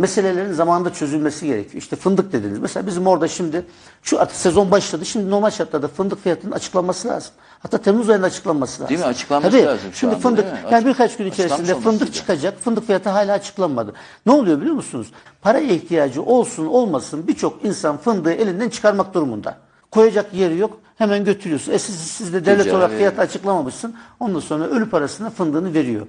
meselelerin zamanında çözülmesi gerekiyor. İşte fındık dediniz. Mesela bizim orada şimdi şu sezon başladı. Şimdi normal şartlarda fındık fiyatının açıklanması lazım. Hatta Temmuz ayında açıklanması lazım. Değil mi? Açıklanması Tabii. lazım Şimdi anda, fındık yani birkaç gün içerisinde fındık çıkacak. Fındık fiyatı hala açıklanmadı. Ne oluyor biliyor musunuz? Paraya ihtiyacı olsun olmasın birçok insan fındığı elinden çıkarmak durumunda. Koyacak yeri yok. Hemen götürüyorsun. E siz, siz de devlet Tüccara olarak fiyatı açıklamamışsın. Ondan sonra ölü parasına fındığını veriyor.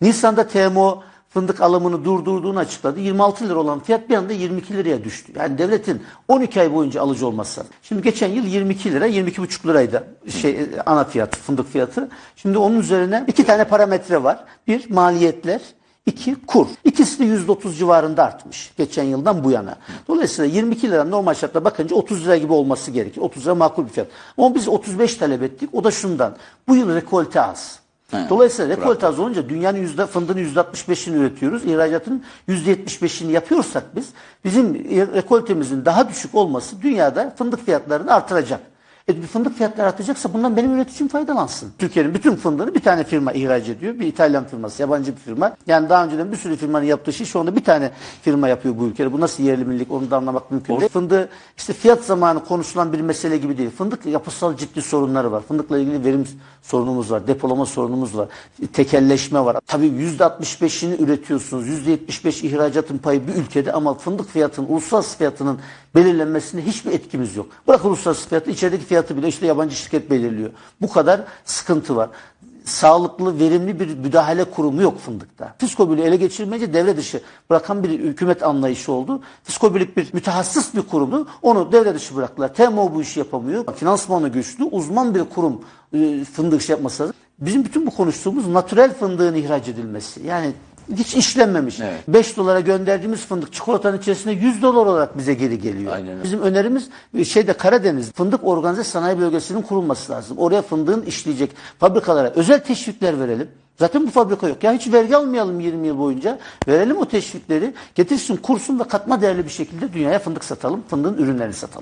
Nisan'da TMO fındık alımını durdurduğunu açıkladı. 26 lira olan fiyat bir anda 22 liraya düştü. Yani devletin 12 ay boyunca alıcı olması. Şimdi geçen yıl 22 lira, 22,5 liraydı şey ana fiyat, fındık fiyatı. Şimdi onun üzerine iki tane parametre var. Bir maliyetler, İki kur. İkisi de %30 civarında artmış geçen yıldan bu yana. Dolayısıyla 22 lira normal şartla bakınca 30 lira gibi olması gerekir. 30 lira makul bir fiyat. Ama biz 35 talep ettik. O da şundan. Bu yıl rekolte az. He, Dolayısıyla rekolte az olunca dünyanın yüzde, fındığın %65'ini üretiyoruz. İhracatın %75'ini yapıyorsak biz bizim rekoltemizin daha düşük olması dünyada fındık fiyatlarını artıracak. E fındık fiyatları artacaksa bundan benim üreticim faydalansın. Türkiye'nin bütün fındığını bir tane firma ihraç ediyor. Bir İtalyan firması, yabancı bir firma. Yani daha önceden bir sürü firmanın yaptığı şey şu anda bir tane firma yapıyor bu ülkede. Bu nasıl yerli millilik onu da anlamak mümkün değil. Fındığı işte fiyat zamanı konuşulan bir mesele gibi değil. Fındık yapısal ciddi sorunları var. Fındıkla ilgili verim sorunumuz var. Depolama sorunumuz var. Tekelleşme var. Tabii %65'ini üretiyorsunuz. %75 ihracatın payı bir ülkede ama fındık fiyatının, uluslararası fiyatının belirlenmesine hiçbir etkimiz yok. Bırak uluslararası fiyatı, içerideki fiyatı bile işte yabancı şirket belirliyor. Bu kadar sıkıntı var. Sağlıklı, verimli bir müdahale kurumu yok fındıkta. Fiskobülü ele geçirmeyince devre dışı bırakan bir hükümet anlayışı oldu. Fiskobülük bir mütehassıs bir kurumdu. Onu devre dışı bıraktılar. TMO bu işi yapamıyor. Finansmanı güçlü, uzman bir kurum e, fındık şey yapması lazım. Bizim bütün bu konuştuğumuz natürel fındığın ihraç edilmesi. Yani hiç işlenmemiş. Evet. 5 dolara gönderdiğimiz fındık çikolatanın içerisinde 100 dolar olarak bize geri geliyor. Aynen. Bizim önerimiz e, şeyde Karadeniz fındık organize sanayi bölgesinin kurulması lazım. Oraya fındığın işleyecek fabrikalara özel teşvikler verelim. Zaten bu fabrika yok. Ya hiç vergi almayalım 20 yıl boyunca. Verelim o teşvikleri. Getirsin kursun ve katma değerli bir şekilde dünyaya fındık satalım. Fındığın ürünlerini satalım.